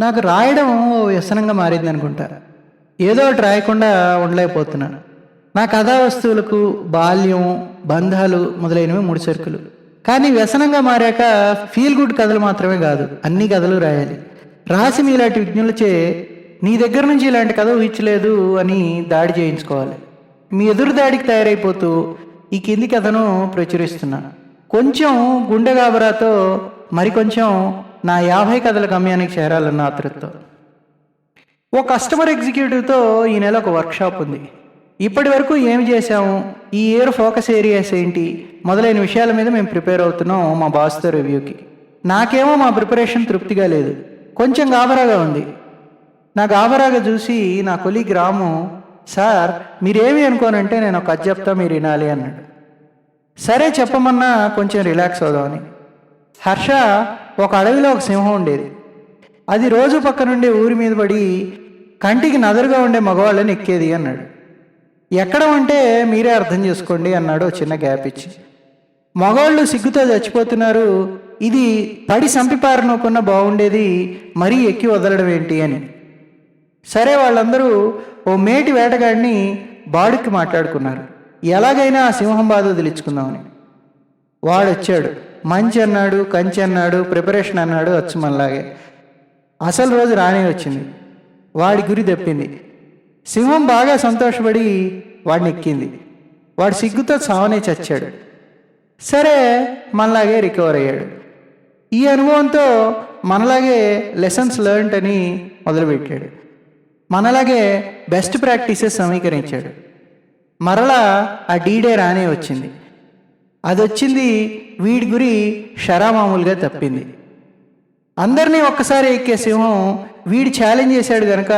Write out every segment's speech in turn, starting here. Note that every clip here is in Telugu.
నాకు రాయడం ఓ వ్యసనంగా మారింది అనుకుంటా. ఏదో ఒకటి రాయకుండా ఉండలేకపోతున్నాను. నా కథా వస్తువులకు బాల్యం బంధాలు మొదలైనవి ముడి సరుకులు. కానీ వ్యసనంగా మారాక ఫీల్ గుడ్ కథలు మాత్రమే కాదు అన్ని కథలు రాయాలి. రాసి మీలాంటి విజ్ఞులచే నీ దగ్గర నుంచి ఇలాంటి కథ ఊహించలేదు అని దాడి చేయించుకోవాలి. మీ ఎదురు దాడికి తయారైపోతూ ఈ కింది కథను ప్రచురిస్తున్నాను కొంచెం గుండె గాబరాతో మరికొంచెం నా యాభై కథల గమ్యానికి చేరాలన్న ఆతృత్వం ఓ కస్టమర్ ఎగ్జిక్యూటివ్తో ఈ నెల ఒక వర్క్షాప్ ఉంది. ఇప్పటి వరకు ఏమి చేశాము? ఈ ఇయర్ ఫోకస్ ఏరియాస్ ఏంటి? మొదలైన విషయాల మీద మేము ప్రిపేర్ అవుతున్నాం మా బాస్తో రివ్యూకి. నాకేమో మా ప్రిపరేషన్ తృప్తిగా లేదు. కొంచెం గాబరాగా ఉంది. నా గాబరాగా చూసి నా కొలీగ్ రాము సార్ మీరేమి అనుకోనంటే నేను ఒక కథ చెప్తా మీరు వినాలి అన్నాడు. సరే చెప్పమన్నా కొంచెం రిలాక్స్ అవుదామని. హర్ష ఒక అడవిలో ఒక సింహం ఉండేది. అది రోజు పక్క నుండి ఊరి మీద పడి కంటికి నదరుగా ఉండే మగవాళ్ళని ఎక్కేది అన్నాడు. ఎక్కడ అంటే మీరే అర్థం చేసుకోండి అన్నాడు చిన్న గ్యాప్ ఇచ్చి. మగవాళ్ళు సిగ్గుతో చచ్చిపోతున్నారు ఇది పడి సంపిపారనుకున్న బాగుండేది మరీ ఎక్కి వదలడం ఏంటి అని. సరే వాళ్ళందరూ ఓ మేటి వేటగాడిని బాడుక్కి మాట్లాడుకున్నారు. ఎలాగైనా ఆ సింహం బాధ వదిలించుకుందామని. వాడు వచ్చాడు మంచి అన్నాడు కంచి అన్నాడు ప్రిపరేషన్ అన్నాడు వచ్చు మనలాగే అసలు రోజు రానే వచ్చింది. వాడి గురి తప్పింది సింహం బాగా సంతోషపడి వాడిని ఎక్కింది. వాడు సిగ్గుతో చావనే చచ్చాడు. సరే మనలాగే రికవర్ అయ్యాడు. ఈ అనుభవంతో మనలాగే లెసన్స్ లెర్న్డ్ అని మొదలుపెట్టాడు. మనలాగే బెస్ట్ ప్రాక్టీసెస్ సమీకరించాడు. మరలా ఆ డీడే రానే వచ్చింది. అది వచ్చింది వీడి గురి షరామామూలుగా తప్పింది. అందరినీ ఒక్కసారి ఎక్కే సింహం వీడి ఛాలెంజ్ చేశాడు కనుక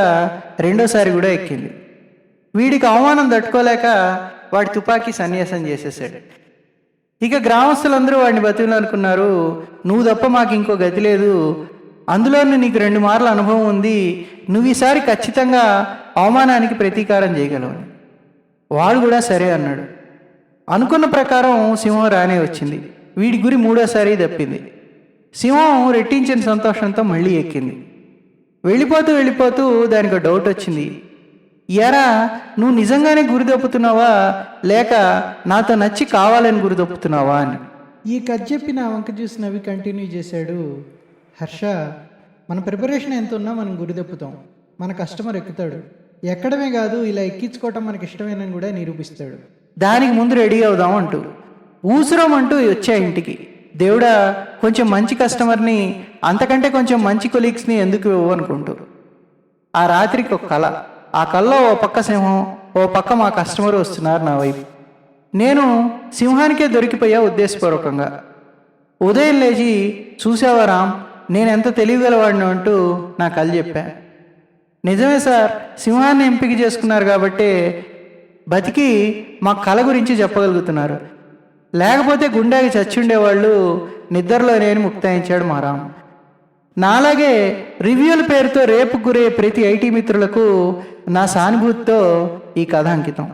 రెండోసారి కూడా ఎక్కింది. వీడికి అవమానం తట్టుకోలేక వాడి తుపాకీ సన్యాసం చేసేసాడు. ఇక గ్రామస్తులందరూ వాడిని బతుకులు అనుకున్నారు నువ్వు తప్ప మాకు ఇంకో గతి లేదు. అందులోనూ నీకు రెండు మార్ల అనుభవం ఉంది. నువ్వు ఈసారి ఖచ్చితంగా అవమానానికి ప్రతీకారం చేయగలవు వాడు కూడా సరే అన్నాడు. అనుకున్న ప్రకారం సింహం రానే వచ్చింది. వీడి గురి మూడోసారి తప్పింది సింహం రెట్టించిన సంతోషంతో మళ్ళీ ఎక్కింది. వెళ్ళిపోతూ వెళ్ళిపోతూ దానికి ఒక డౌట్ వచ్చింది. ఎరా నువ్వు నిజంగానే గురి తప్పుతున్నావా లేక నాతో నచ్చి కావాలని గురి తప్పుతున్నావా అని. ఈ కథ చెప్పి నా వంక చూసి నవ్వి కంటిన్యూ చేశాడు. హర్ష మన ప్రిపరేషన్ ఎంత ఉన్నా మనం గురి తప్పుతాం మన కస్టమర్ ఎక్కుతాడు. ఎక్కడమే కాదు ఇలా ఎక్కించుకోవటం మనకి ఇష్టమేనని కూడా నిరూపిస్తాడు. దానికి ముందు రెడీ అవుదాం అంటూ. ఊసురం అంటూ వచ్చా ఇంటికి. దేవుడా కొంచెం మంచి కస్టమర్ని అంతకంటే కొంచెం మంచి కొలీగ్స్ని ఎందుకు ఇవ్వనుకుంటూ ఆ రాత్రికి ఒక కళ. ఆ కళ్ళలో ఓ పక్క సింహం ఓ పక్క మా కస్టమర్ వస్తున్నారు నా వైపు. నేను సింహానికే దొరికిపోయా ఉద్దేశపూర్వకంగా. ఉదయం లేచి చూసావా రామ్ నేను ఎంత తెలియగలవాడిని అంటూ నా కళ చెప్పా. నిజమే సార్ సింహాన్ని ఎంపిక చేసుకున్నారు కాబట్టి బతికి మా కళ గురించి చెప్పగలుగుతున్నారు. లేకపోతే గుండెకి చచ్చుండేవాళ్ళు నిద్రలో నేను ముక్తాయించాడు మా రామ్ నాలాగే రివ్యూల పేరుతో రేపు గురే ప్రతి ఐటీ మిత్రులకు నా సానుభూతితో ఈ కథ అంకితం.